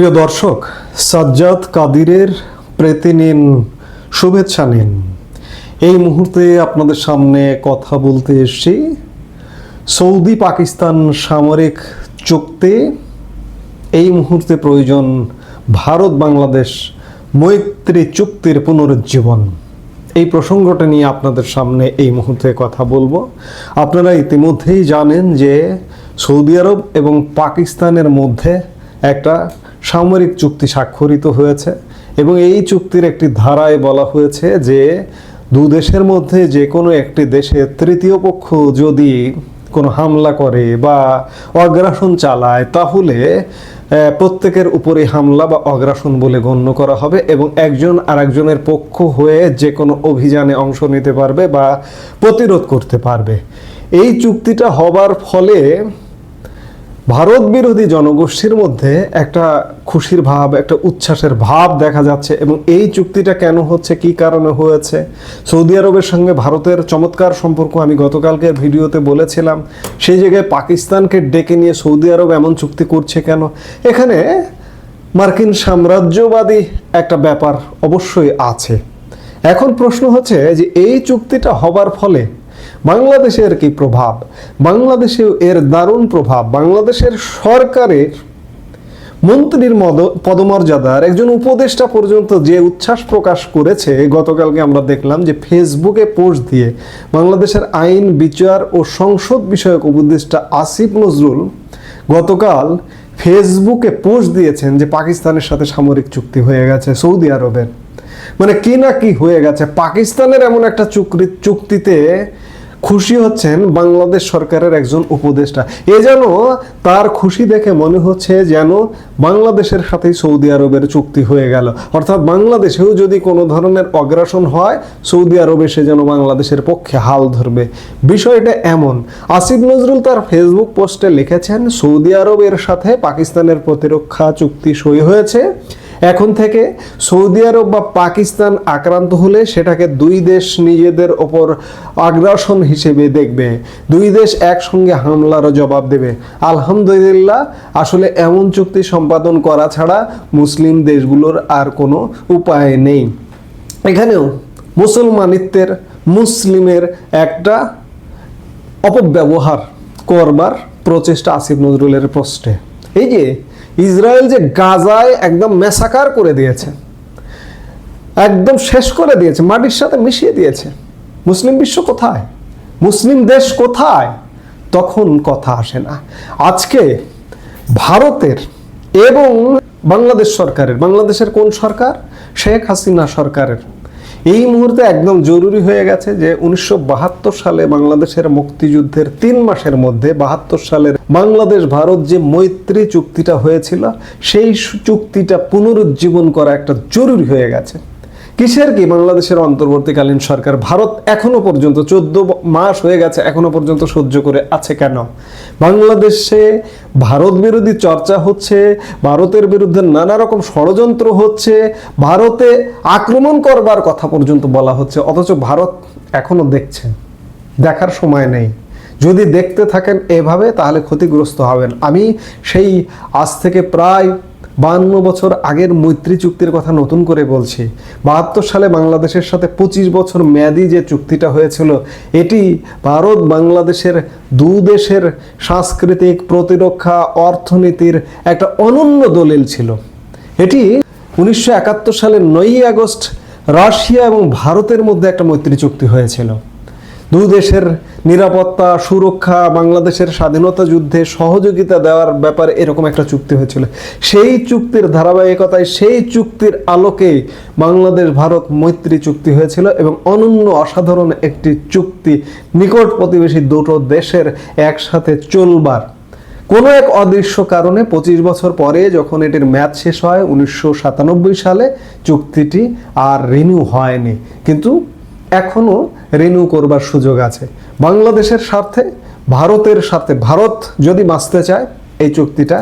প্রিয় দর্শক, সাজ্জাদ কাদিরের প্রীতি নিন, শুভেচ্ছা নিন। এই মুহূর্তে আপনাদের সামনে কথা বলতে এসেছি, সৌদি পাকিস্তান সামরিক চুক্তি, এই মুহূর্তে প্রয়োজন ভারত বাংলাদেশ মৈত্রী চুক্তির পুনরুজ্জীবন। এই প্রসঙ্গটা নিয়ে আপনাদের সামনে এই মুহূর্তে কথা বলব। আপনারা ইতিমধ্যেই জানেন যে সৌদি আরব এবং পাকিস্তানের মধ্যে একটা সামরিক চুক্তি স্বাক্ষরিত হয়েছে এবং এই চুক্তির একটি ধারায় বলা হয়েছে যে দু দেশের মধ্যে যে কোনো একটি দেশে তৃতীয় পক্ষ যদি কোনো হামলা করে বা অগ্রাসন চালায়, তাহলে প্রত্যেকের উপরে হামলা বা অগ্রাসন বলে গণ্য করা হবে এবং একজন আরেকজনের পক্ষ হয়ে যে কোনো অভিযানে অংশ নিতে পারবে বা প্রতিরোধ করতে পারবে। এই চুক্তিটা হবার ফলে ভারত বিরোধী জনগোষ্ঠীর মধ্যে একটা খুশির ভাব, একটা উচ্ছ্বাসের ভাব দেখা যাচ্ছে এবং এই চুক্তিটা কেন হচ্ছে, কি কারণে হয়েছে? সৌদি আরবের সঙ্গে ভারতের চমৎকার সম্পর্ক আমি গতকালকের ভিডিওতে বলেছিলাম। সেই জায়গায় পাকিস্তানকে ডেকে নিয়ে সৌদি আরব এমন চুক্তি করছে কেন? এখানে মার্কিন সাম্রাজ্যবাদী একটা ব্যাপার অবশ্যই আছে। এখন প্রশ্ন হচ্ছে যে এই চুক্তিটা হবার ফলে বাংলাদেশের কি প্রভাব? বাংলাদেশে এর দারুণ প্রভাব। বাংলাদেশের সরকারের মন্ত্রীর মদ, পদমর্যাদার একজন উপদেষ্টা পর্যন্ত যে উচ্ছ্বাস প্রকাশ করেছে, গতকালকে আমরা দেখলাম যে ফেসবুকে পোস্ট দিয়ে বাংলাদেশের আইন, বিচার ও সংসদ বিষয়ক উপদেষ্টা আসিফ নজরুল গতকাল ফেসবুকে পোস্ট দিয়েছেন যে পাকিস্তানের সাথে সামরিক চুক্তি হয়ে গেছে সৌদি আরবের। মানে কি না কি হয়ে গেছে? পাকিস্তানের এমন একটা চুক্তি, চুক্তিতে খুশি হচ্ছেন বাংলাদেশ সরকারের একজন উপদেষ্টা। এ যেন তার খুশি দেখে মনে হচ্ছে যেন বাংলাদেশের সাথেই সৌদি আরবের চুক্তি হয়ে গেল। অর্থাৎ বাংলাদেশেও যদি কোনো ধরনের অগ্রাসন হয়, সৌদি আরবে সে যেন বাংলাদেশের পক্ষে হাল ধরবে। বিষয়টা এমন। আসিফ নজরুল তার ফেসবুক পোস্টে লিখেছেন, সৌদি আরবের সাথে পাকিস্তানের প্রতিরক্ষা চুক্তি সই হয়েছে। এখন থেকে সৌদি আরব বা পাকিস্তান আক্রান্ত হলে সেটাকে দুই দেশ নিজেদের ওপর আগ্রাসন হিসেবে দেখবে। দুই দেশ একসঙ্গে হামলারও জবাব দেবে। আলহামদুলিল্লাহ, আসলে এমন চুক্তি সম্পাদন করা ছাড়া মুসলিম দেশগুলোর আর কোনো উপায় নেই। এখানেও মুসলমানিত্বের, মুসলিমের একটা অপব্যবহার করবার প্রচেষ্টা আসিফ নজরুলের প্রশ্নে এই যে ইসরায়েল যে গাজায় একদম মেসাকার করে দিয়েছে, একদম শেষ করে দিয়েছে, মাটির সাথে মিশিয়ে দিয়েছে। মুসলিম বিশ্ব কোথায়? মুসলিম দেশ কোথায়? তখন কথা আসে না। আজকে ভারতের এবং বাংলাদেশ সরকারের, বাংলাদেশের কোন সরকার? শেখ হাসিনা সরকারের। এই মুহূর্তে একদম জরুরি হয়ে গেছে যে উনিশশো বাহাত্তর সালে বাংলাদেশের মুক্তিযুদ্ধের তিন মাসের মধ্যে বাহাত্তর সালের বাংলাদেশ ভারত যে মৈত্রী চুক্তিটা হয়েছিল, সেই চুক্তিটা পুনরুজ্জীবন করা একটা জরুরি হয়ে গেছে। কিসের কি? বাংলাদেশের অন্তর্বর্তীকালীন সরকার ভারত এখনও পর্যন্ত চোদ্দ মাস হয়ে গেছে, এখনও পর্যন্ত সহ্য করে আছে কেন? বাংলাদেশে ভারত বিরোধী চর্চা হচ্ছে, ভারতের বিরুদ্ধে নানা রকম ষড়যন্ত্র হচ্ছে, ভারতে আক্রমণ করবার কথা পর্যন্ত বলা হচ্ছে, অথচ ভারত এখনও দেখছে, দেখার সময় নেই। যদি দেখতে থাকেন এভাবে, তাহলে ক্ষতিগ্রস্ত হবেন। আমি সেই আজ থেকে প্রায় বান্ন বছর আগের মৈত্রী চুক্তির কথা নতুন করে বলছি। বাহাত্তর সালে বাংলাদেশের সাথে পঁচিশ বছর মেয়াদি যে চুক্তিটা হয়েছিল, এটি ভারত বাংলাদেশের দু দেশের সাংস্কৃতিক প্রতিরক্ষা, অর্থনীতির একটা অনন্য দলিল ছিল। এটি উনিশশো একাত্তর সালের নয়ই আগস্ট রাশিয়া এবং ভারতের মধ্যে একটা মৈত্রী চুক্তি হয়েছিল। দুই দেশের নিরাপত্তা, সুরক্ষা, বাংলাদেশের স্বাধীনতা যুদ্ধে সহযোগিতা দেওয়ার ব্যাপারে এরকম একটা চুক্তি হয়েছিল। সেই চুক্তির ধারাবাহিকতায়, সেই চুক্তির আলোকে বাংলাদেশ, ভারত মৈত্রী চুক্তি হয়েছিল এবং অনন্য অসাধারণ একটি চুক্তি নিকট প্রতিবেশী দুটো দেশের একসাথে চলবার। কোনো এক অদৃশ্য কারণে পঁচিশ বছর পরে যখন এটির ম্যাচ শেষ হয়, উনিশশো সাতানব্বই সালে চুক্তিটি আর রিনিউ হয়নি। কিন্তু এখনও রিনিউ করবার সুযোগ আছে। বাংলাদেশের স্বার্থে, ভারতের স্বার্থে, ভারত যদি বাঁচতে চায়, এই চুক্তিটা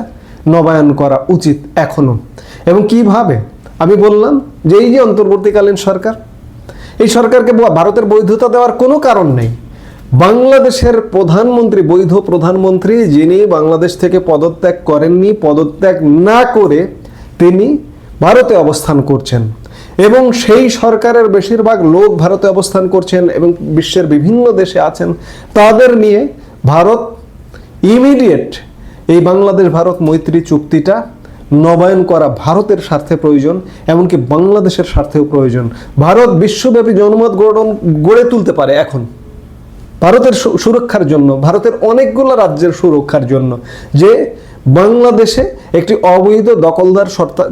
নবায়ন করা উচিত এখনও এবং কীভাবে? আমি বললাম যে এই যে অন্তর্বর্তীকালীন সরকার, এই সরকারকে ভারতের বৈধতা দেওয়ার কোনো কারণ নেই। বাংলাদেশের প্রধানমন্ত্রী, বৈধ প্রধানমন্ত্রী যিনি বাংলাদেশ থেকে পদত্যাগ করেননি, পদত্যাগ না করে তিনি ভারতে অবস্থান করছেন। এবং সেই সরকারের বেশিরভাগ লোক ভারতে অবস্থান করছেন এবং বিশ্বের বিভিন্ন দেশে আছেন, তাদের নিয়ে ভারত ইমিডিয়েট এই বাংলাদেশ ভারত মৈত্রী চুক্তিটা নবায়ন করা ভারতের স্বার্থে প্রয়োজন, এমনকি বাংলাদেশের স্বার্থেও প্রয়োজন। ভারত বিশ্বব্যাপী জনমত গঠন গড়ে তুলতে পারে এখন। ভারতের সুরক্ষার জন্য, ভারতের অনেকগুলো রাজ্যের সুরক্ষার জন্য, যে বাংলাদেশে একটি অবৈধ দখলদার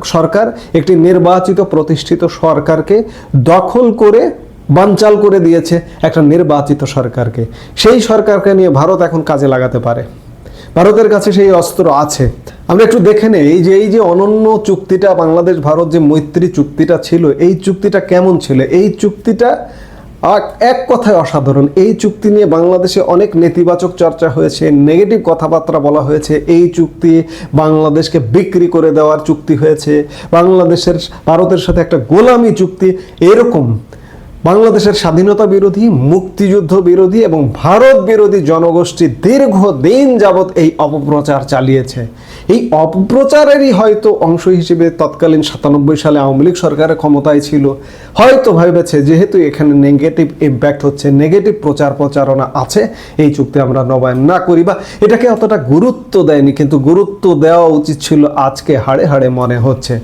সরকার, একটি নির্বাচিত প্রতিষ্ঠিত সরকারকে দখল করে বানচাল করে দিয়েছে একটা নির্বাচিত সরকারকে। সেই সরকারকে নিয়ে ভারত এখন কাজে লাগাতে পারে। ভারতের কাছে সেই অস্ত্র আছে। আমরা একটু দেখে নেই যে, এই যে অনন্য চুক্তিটা বাংলাদেশ ভারত যে মৈত্রী চুক্তিটা ছিল, এই চুক্তিটা কেমন ছিল? এই চুক্তিটা এক কথায় অসাধারণ, এই চুক্তি নিয়ে বাংলাদেশে অনেক নেতিবাচক চর্চা হয়েছে, নেগেটিভ কথাবার্তা বলা হয়েছে, এই চুক্তি বাংলাদেশকে বিক্রি করে দেওয়ার চুক্তি হয়েছে, বাংলাদেশের, ভারতের সাথে একটা গোলামি চুক্তি, এরকম। বাংলাদেশের স্বাধীনতা বিরোধী, মুক্তিযুদ্ধ বিরোধী এবং ভারত বিরোধী জনগোষ্ঠী দীর্ঘদিন যাবৎ এই অপপ্রচার চালিয়েছে। এই অপপ্রচারেরই হয়তো অংশ হিসেবে তৎকালীন সাতানব্বই সালে আওয়ামী লীগ সরকারের ক্ষমতায় ছিল। হয়তো ভেবেছে, যেহেতু এখানে নেগেটিভ ইম্প্যাক্ট হচ্ছে নেগেটিভ প্রচার প্রচারণা আছে, এই চুক্তি আমরা নবায়ন না করি বা এটাকে অতটা গুরুত্ব দেয়নি, কিন্তু গুরুত্ব দেওয়া উচিত ছিল আজকে হাড়ে হাড়ে মনে হচ্ছে।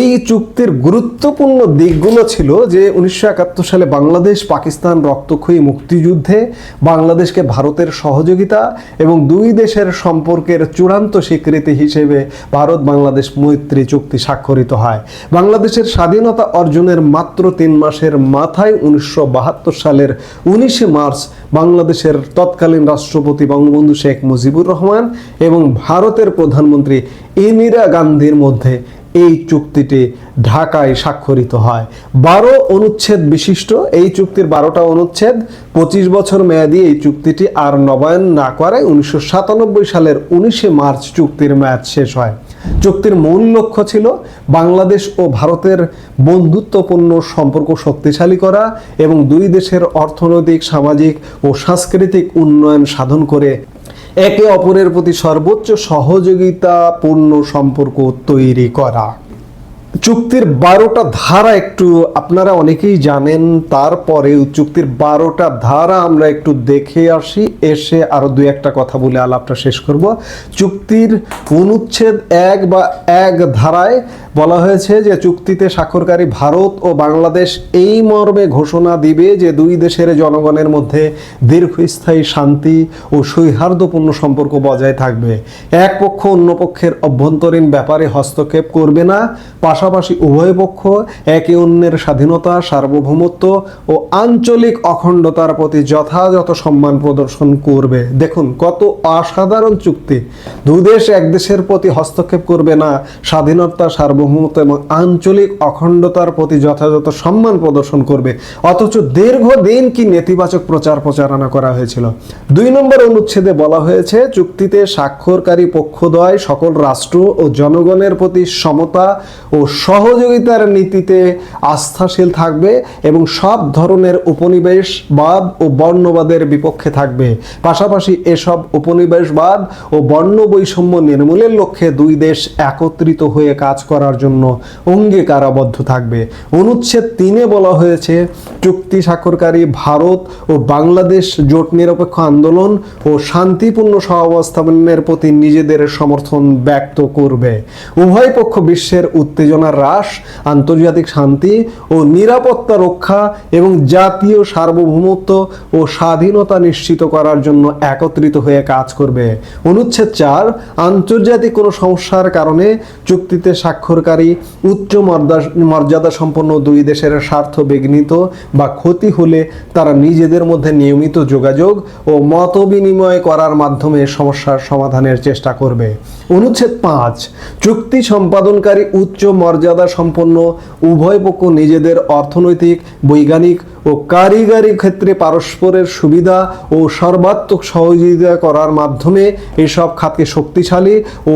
এই চুক্তির গুরুত্বপূর্ণ দিকগুলো ছিল যে, উনিশশো একাত্তর সালে বাংলাদেশ পাকিস্তান রক্তক্ষয়ী মুক্তিযুদ্ধে বাংলাদেশকে ভারতের সহযোগিতা এবং দুই দেশের সম্পর্কের চূড়ান্ত স্বীকৃতি হিসেবে ভারত বাংলাদেশ মৈত্রী চুক্তি স্বাক্ষরিত হয়। বাংলাদেশের স্বাধীনতা অর্জনের মাত্র তিন মাসের মাথায় উনিশশো বাহাত্তর সালের উনিশে মার্চ বাংলাদেশের তৎকালীন রাষ্ট্রপতি বঙ্গবন্ধু শেখ মুজিবুর রহমান এবং ভারতের প্রধানমন্ত্রী ইন্দিরা গান্ধীর মধ্যে এই চুক্তিটি ঢাকায় স্বাক্ষরিত হয়। বারো অনুচ্ছেদ বিশিষ্ট, এই চুক্তির বারোটা অনুচ্ছেদ পঁচিশ বছর মেয়াদী এই চুক্তিটি আর নবায়ন না করায় উনিশশো সাতানব্বই সালের উনিশে মার্চ চুক্তির মেয়াদ শেষ হয়। চুক্তির মূল লক্ষ্য ছিল বাংলাদেশ ও ভারতের বন্ধুত্বপূর্ণ সম্পর্ক শক্তিশালী করা এবং দুই দেশের অর্থনৈতিক, সামাজিক ও সাংস্কৃতিক উন্নয়ন সাধন করে একে অপরের প্রতি সর্বোচ্চ সহযোগিতাপূর্ণ সম্পর্ক তৈরি করা। চুক্তির বারোটা ধারা একটু আপনারা অনেকেই জানেন তারপরেও চুক্তির বারোটা ধারা আমরা একটু দেখে আসি, এসে আরও দু একটা কথা বলে আলাপটা শেষ করব। চুক্তির অনুচ্ছেদ এক বা এক ধারায় বলা হয়েছে যে চুক্তিতে স্বাক্ষরকারী ভারত ও বাংলাদেশ এই মর্মে ঘোষণা দিবে যে দুই দেশের জনগণের মধ্যে দীর্ঘস্থায়ী শান্তি ও সৌহার্দ্যপূর্ণ সম্পর্ক বজায় থাকবে। এক পক্ষ অন্য পক্ষের অভ্যন্তরীণ ব্যাপারে হস্তক্ষেপ করবে না পাশাপাশি উভয় পক্ষ একে অন্যের স্বাধীনতা, সার্বভৌমত্ব ও আঞ্চলিক অখণ্ডতার প্রতি যথাযথ সম্মান প্রদর্শন করবে। দেখুন, কত অসাধারণ চুক্তি। দুদেশ এক দেশের প্রতি হস্তক্ষেপ করবে না। স্বাধীনতা, সার্বভৌমত্ব এবং আঞ্চলিক অখণ্ডতার প্রতি যথাযথ সম্মান প্রদর্শন করবে। অথচ দীর্ঘদিন কি নেতিবাচক প্রচার প্রচারণা করা হয়েছিল। দুই নম্বর অনুচ্ছেদে বলা হয়েছে, চুক্তিতে স্বাক্ষরকারী পক্ষদ্বয় সকল রাষ্ট্র ও জনগণের প্রতি সমতা ও সহযোগিতার নীতিতে আস্থাশীল থাকবে এবং সব ধরনের উপনিবেশবাদ ও বর্ণবাদের বিপক্ষে থাকবে। পাশাপাশি এসব উপনিবেশবাদ ও বর্ণ বৈষম্য নির্মূলের লক্ষ্যে দুই দেশ একত্রিত হয়ে কাজ করার জন্য অঙ্গীকারাবদ্ধ থাকবে। অনুচ্ছেদ তিনে বলা হয়েছে, চুক্তি স্বাক্ষরকারী ভারত ও বাংলাদেশ জোট নিরপেক্ষ আন্দোলন ও শান্তিপূর্ণ সহাবস্থানের প্রতি নিজেদের সমর্থন ব্যক্ত করবে। উভয় পক্ষ বিশ্বের উত্তেজনা হ্রাস আন্তর্জাতিক শান্তি ও নিরাপত্তা রক্ষা এবং জাতীয় সার্বভৌমত্ব ও স্বাধীনতা নিশ্চিত করার জন্য একত্রিত হয়ে কাজ করবে। অনুচ্ছেদ চার, আন্তর্জাতিক কোনো সমস্যার কারণে চুক্তিতে স্বাক্ষরকারী উচ্চ মর্যাদা সম্পন্ন দুই দেশের স্বার্থ বিঘ্নিত বা ক্ষতি হলে তারা নিজেদের মধ্যে নিয়মিত যোগাযোগ ও মত বিনিময় করার মাধ্যমে সমস্যার সমাধানের চেষ্টা করবে। অনুচ্ছেদ পাঁচ, চুক্তি সম্পাদনকারী উচ্চ মর্যাদা সম্পন্ন উভয় পক্ষ নিজেদের অর্থনৈতিক, বৈজ্ঞানিক ও কারিগরি ক্ষেত্রে পারস্পরের সুবিধা ও সর্বাত্মক সহযোগিতা করার মাধ্যমে এসব খাতকে শক্তিশালী ও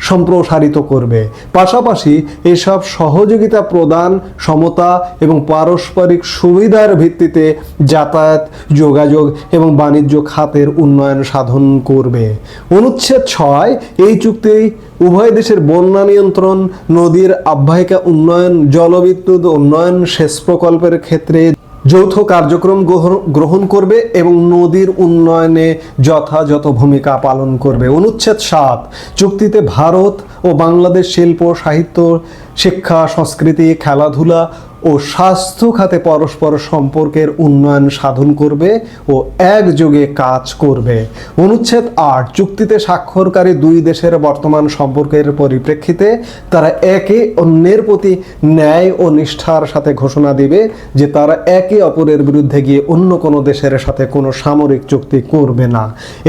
সম্প্রসারিত করবে। পাশাপাশি এসব সহযোগিতা প্রদান, সমতা এবং পারস্পরিক সুবিধার ভিত্তিতে যাতায়াত, যোগাযোগ এবং বাণিজ্য খাতের উন্নয়ন সাধন করবে। অনুচ্ছেদ ছয়, এই চুক্তি উভয় দেশের বন্যা নিয়ন্ত্রণ, নদীর আবহায়িকা উন্নয়ন, জলবিদ্যুৎ উন্নয়ন, সেচ প্রকল্পের ক্ষেত্রে যৌথ কার্যক্রম গ্রহণ- করবে এবং নদীর উন্নয়নে যথাযথ ভূমিকা পালন করবে। অনুচ্ছেদ সাত, চুক্তিতে ভারত ও বাংলাদেশ শিল্প, সাহিত্য, শিক্ষা, সংস্কৃতি, খেলাধুলা ও স্বাস্থ্য খাতে পরস্পর সম্পর্কের উন্নয়ন সাধন করবে ও একযোগে কাজ করবে। অনুচ্ছেদ আট, চুক্তিতে স্বাক্ষরকারী দুই দেশের বর্তমান সম্পর্কের পরিপ্রেক্ষিতে তারা একে অন্যের প্রতি ন্যায় ও নিষ্ঠার সাথে ঘোষণা দিবে যে তারা একে অপরের বিরুদ্ধে গিয়ে অন্য কোনো দেশের সাথে কোনো সামরিক চুক্তি করবে না।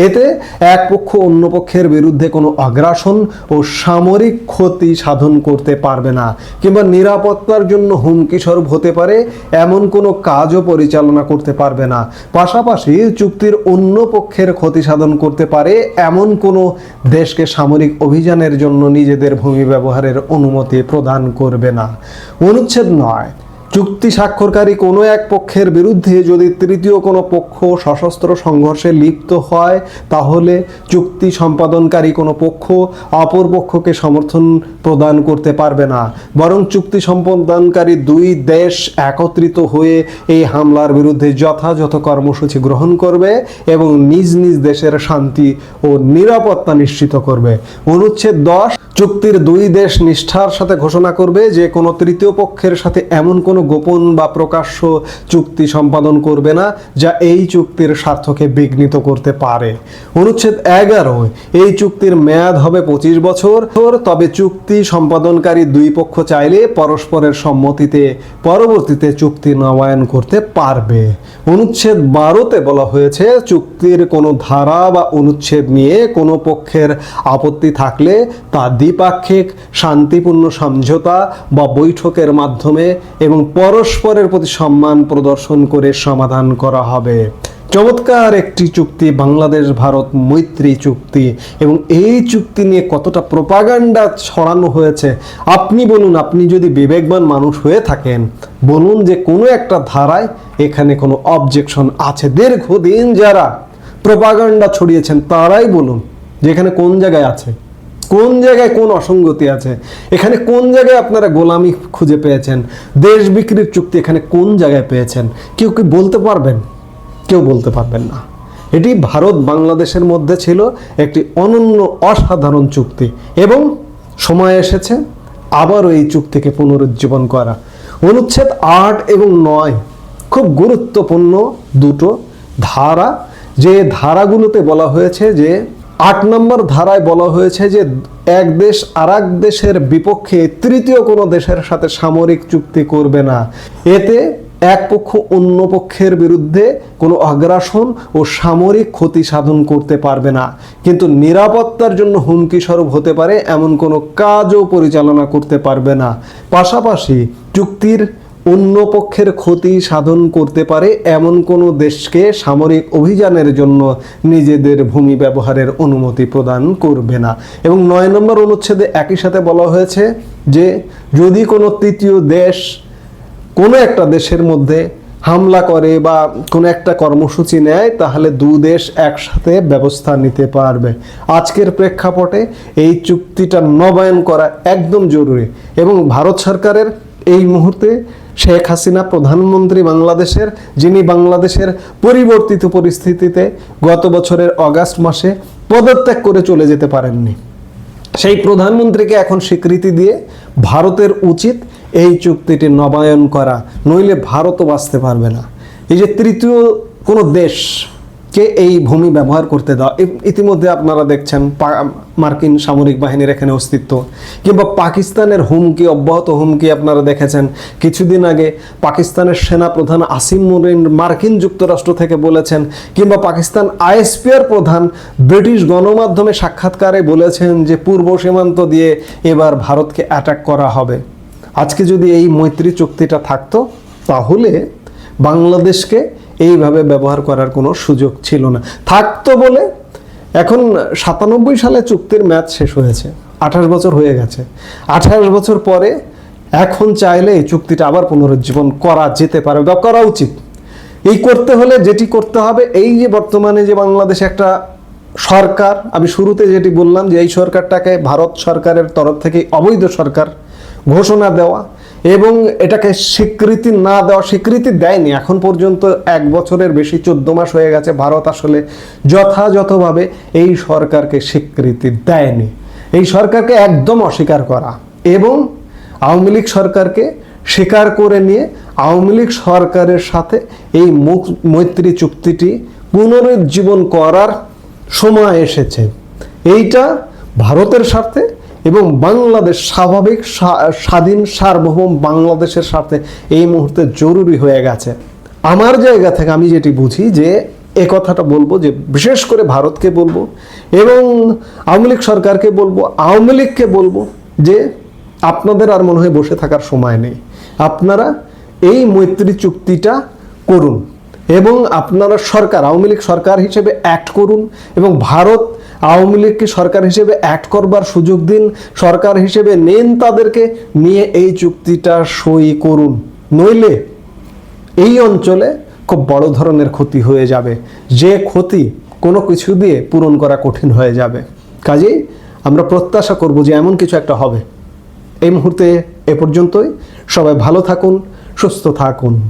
এতে এক পক্ষ অন্য পক্ষের বিরুদ্ধে কোনো আগ্রাসন ও সামরিক ক্ষতি সাধন করতে পারবে না কিংবা নিরাপত্তার জন্য হুমকি স্বরূপ হতে পারে, এমন কোনো কাজও পরিচালনা করতে পারবে না। পাশাপাশি চুক্তির অন্য পক্ষের ক্ষতি সাধন করতে পারে, এমন কোনো দেশকে সামরিক অভিযানের জন্য নিজেদের ভূমি ব্যবহারের অনুমতি প্রদান করবে না। অনুচ্ছেদ নয় চুক্তি স্বাক্ষরকারী কোনো এক পক্ষের বিরুদ্ধে যদি তৃতীয় কোনো পক্ষ সশস্ত্র সংঘর্ষে লিপ্ত হয়, তাহলে চুক্তি সম্পাদনকারী কোনো পক্ষ অপর পক্ষকে সমর্থন প্রদান করতে পারবে না। বরং চুক্তি সম্পাদনকারী দুই দেশ একত্রিত হয়ে এই হামলার বিরুদ্ধে যথাযথ কর্মসূচি গ্রহণ করবে এবং নিজ নিজ দেশের শান্তি ও নিরাপত্তা নিশ্চিত করবে। অনুচ্ছেদ দশ চুক্তির দুই দেশ নিষ্ঠার সাথে ঘোষণা করবে যে কোনো তৃতীয় পক্ষের সাথে এমন কোনো গোপন বা প্রকাশ্য চুক্তি সম্পাদন করবে না যা এই চুক্তির স্বার্থকে বিঘ্নিত করতে পারে। অনুচ্ছেদ এগারো, এই চুক্তির মেয়াদ হবে পঁচিশ বছর। তবে চুক্তি সম্পাদনকারী দুই পক্ষ চাইলে পরস্পরের সম্মতিতে পরবর্তীতে চুক্তি নবায়ন করতে পারবে। অনুচ্ছেদ বারোতে বলা হয়েছে, চুক্তির কোনো ধারা বা অনুচ্ছেদ নিয়ে কোনো পক্ষের আপত্তি থাকলে তা দ্বিপাক্ষিক শান্তিপূর্ণ সমঝোতা বা বৈঠকের মাধ্যমে এবং পরস্পরের প্রতি সম্মান প্রদর্শন করে সমাধান করা হবে। চমৎকার একটি চুক্তি, বাংলাদেশ ভারত মৈত্রী চুক্তি। এবং এই চুক্তি নিয়ে কতটা প্রপাগান্ডা ছড়ানো হয়েছে, আপনি বলুন, আপনি যদি বিবেকবান মানুষ হয়ে থাকেন, বলুন যে কোনো একটা ধারায় এখানে কোনো অবজেকশন আছে। দীর্ঘদিন যারা প্রপাগান্ডা ছড়িয়েছেন, তারাই বলুন যে এখানে কোন জায়গায় আছে। কোন জায়গায় কোন অসঙ্গতি আছে? এখানে কোন জায়গায় আপনারা গোলামি খুঁজে পেয়েছেন? দেশ বিক্রির চুক্তি এখানে কোন জায়গায় পেয়েছেন? কেউ কি বলতে পারবেন? কেউ বলতে পারবেন না। এটি ভারত বাংলাদেশের মধ্যে ছিল একটি অনন্য অসাধারণ চুক্তি এবং সময় এসেছে আবারও এই চুক্তিকে পুনরুজ্জীবন করা। অনুচ্ছেদ আট এবং নয় খুব গুরুত্বপূর্ণ দুটো ধারা। যে ধারাগুলোতে বলা হয়েছে যে আট নম্বর ধারায় বলা হয়েছে যে এক দেশ আর দেশের বিপক্ষে তৃতীয় কোনো দেশের সাথে সামরিক চুক্তি করবে না। এতে এক পক্ষ অন্য পক্ষের বিরুদ্ধে কোনো আগ্রাসন ও সামরিক ক্ষতি সাধন করতে পারবে না। কিন্তু নিরাপত্তার জন্য হুমকি স্বরূপ হতে পারে এমন কোনো কাজও পরিচালনা করতে পারবে না। পাশাপাশি চুক্তির অন্য পক্ষের ক্ষতি সাধন করতে পারে এমন কোনো দেশকে সামরিক অভিযানের জন্য নিজেদের ভূমি ব্যবহারের অনুমতি প্রদান করবে না। এবং নয় নম্বর অনুচ্ছেদে একই সাথে বলা হয়েছে যে, যদি কোনো তৃতীয় দেশ কোনো একটা দেশের মধ্যে হামলা করে বা কোনো একটা কর্মসূচি নেয়, তাহলে দু দেশ একসাথে ব্যবস্থা নিতে পারবে। আজকের প্রেক্ষাপটে এই চুক্তিটা নবায়ন করা একদম জরুরি এবং ভারত সরকারের এই মুহূর্তে শেখ হাসিনা প্রধানমন্ত্রী বাংলাদেশের, যিনি বাংলাদেশের পরিবর্তিত পরিস্থিতিতে গত বছরের অগাস্ট মাসে পদত্যাগ করে চলে যেতে পারেননি। সেই প্রধানমন্ত্রীকে এখন স্বীকৃতি দিয়ে ভারতের উচিত এই চুক্তিটি নবায়ন করা, নইলে ভারতও বাঁচতে পারবে না। এই যে তৃতীয় কোনো দেশকে এই ভূমি ব্যবহার করতে দেওয়া ইতিমধ্যে আপনারা দেখছেন মার্কিন সামরিক বাহিনীর এখানে অস্তিত্ব। কিংবা পাকিস্তানের হুমকি, অব্যাহত হুমকি আপনারা দেখেছেন। কিছুদিন আগে পাকিস্তানের সেনা প্রধান আসিম মুরিন মার্কিন যুক্তরাষ্ট্র থেকে বলেছেন, কিংবা পাকিস্তান আইএসপিআর প্রধান ব্রিটিশ গণমাধ্যমে সাক্ষাৎকারে বলেছেন যে পূর্ব সীমান্ত দিয়ে এবার ভারতকে অ্যাটাক করা হবে। আজকে যদি এই মৈত্রী চুক্তিটা থাকতো, তাহলে বাংলাদেশকে এইভাবে ব্যবহার করার কোনো সুযোগ ছিল না। থাকতো বলে, এখন সাতানব্বই সালে চুক্তির ম্যাচ শেষ হয়েছে, আঠাশ বছর হয়ে গেছে। আঠাশ বছর পরে এখন চাইলে এই চুক্তিটা আবার পুনরুজ্জীবন করা যেতে পারে বা করা উচিত। এই করতে হলে যেটি করতে হবে, এই যে বর্তমানে যে বাংলাদেশে একটা সরকার, আমি শুরুতে যেটি বললাম যে এই সরকারটাকে ভারত সরকারের তরফ থেকে অবৈধ সরকার ঘোষণা দেওয়া এবং এটাকে স্বীকৃতি না দেওয়া, স্বীকৃতি দেয়নি। এখন পর্যন্ত এক বছরের বেশি চোদ্দ মাস হয়ে গেছে। ভারত আসলে যথাযথভাবে এই সরকারকে স্বীকৃতি দেয়নি। এই সরকারকে একদম অস্বীকার করা এবং আওয়ামী লীগ সরকারকে স্বীকার করে নিয়ে আওয়ামী লীগ সরকারের সাথে এই মুখ- মৈত্রী চুক্তিটি পুনরুজ্জীবন করার সময় এসেছে। এইটা ভারতের স্বার্থে এবং বাংলাদেশ স্বাভাবিক স্বাধীন সার্বভৌম বাংলাদেশের স্বার্থে এই মুহূর্তে জরুরি হয়ে গেছে। আমার জায়গা থেকে আমি যেটি বুঝি যে এ কথাটা বলব যে বিশেষ করে ভারতকে বলব এবং আওয়ামী লীগ সরকারকে বলব, আওয়ামী লীগকে বলব যে আপনাদের আর মনে হয় বসে থাকার সময় নেই। আপনারা এই মৈত্রী চুক্তিটা করুন এবং আপনারা সরকার, আওয়ামী লীগ সরকার হিসেবে অ্যাক্ট করুন এবং ভারত আওয়ামী লীগকে সরকার হিসেবে অ্যাক্ট করবার সুযোগ দিন। সরকার হিসেবে নেন তাদেরকে। নিয়ে এই চুক্তিটা সই করুন। নইলে এই অঞ্চলে খুব বড় ধরনের ক্ষতি হয়ে যাবে। যে ক্ষতি কোনো কিছু দিয়ে পূরণ করা কঠিন হয়ে যাবে। কাজেই আমরা প্রত্যাশা করব যে এমন কিছু একটা হবে। এই মুহূর্তে এ পর্যন্তই। সবাই ভালো থাকুন, সুস্থ থাকুন।